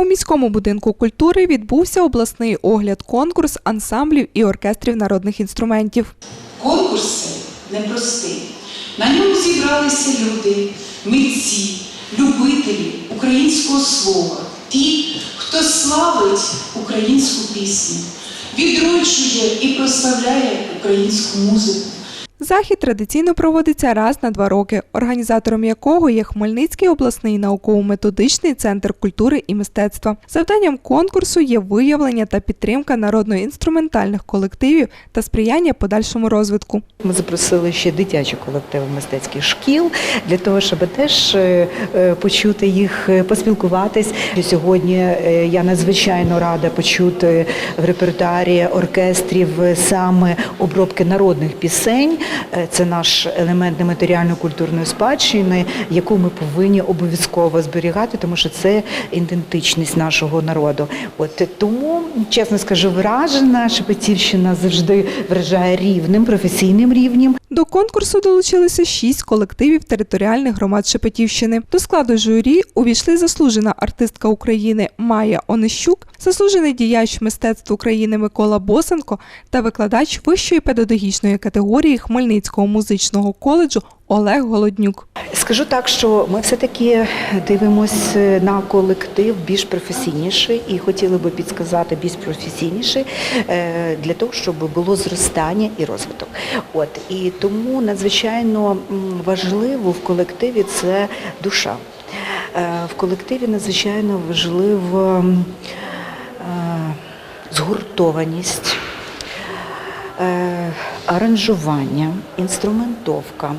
У міському будинку культури відбувся обласний огляд конкурс ансамблів і оркестрів народних інструментів. Конкурс непростий. На ньому зібралися люди, митці, любителі українського слова, ті, хто славить українську пісню, відроджує і прославляє українську музику. Захід традиційно проводиться раз на два роки, організатором якого є Хмельницький обласний науково-методичний центр культури і мистецтва. Завданням конкурсу є виявлення та підтримка народно-інструментальних колективів та сприяння подальшому розвитку. Ми запросили ще дитячі колективи мистецьких шкіл для того, щоб теж е, е, почути їх, е, поспілкуватись. Сьогодні я надзвичайно рада почути в репертуарі оркестрів саме обробки народних пісень. Е, Це наш елемент нематеріально-культурної спадщини, яку ми повинні обов'язково зберігати, тому що це ідентичність нашого народу. От тому, чесно скажу, вражена Шепетівщина завжди вражає рівнем, професійним рівнем. До конкурсу долучилися шість колективів територіальних громад Шепетівщини. До складу журі увійшли заслужена артистка України Майя Онищук, заслужений діяч мистецтв України Микола Босенко та викладач вищої педагогічної категорії Хмельницького музичного коледжу Олег Голоднюк. Скажу так, що ми все-таки дивимося на колектив більш професійніший і хотіли би підсказати більш професійніший е, для того, щоб було зростання і розвиток. От і тому надзвичайно важливо в колективі це душа. Е, В колективі надзвичайно важливо е, згуртованість. Е, Аранжування, інструментовка,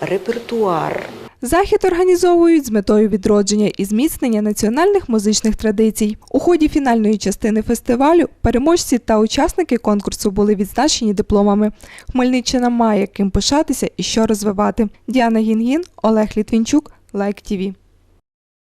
репертуар, Захід організовують з метою відродження і зміцнення національних музичних традицій. У ході фінальної частини фестивалю переможці та учасники конкурсу були відзначені дипломами. Хмельниччина має ким пишатися і що розвивати. Діана Гінгін, Олег Літвінчук, Лайк ТІВІ.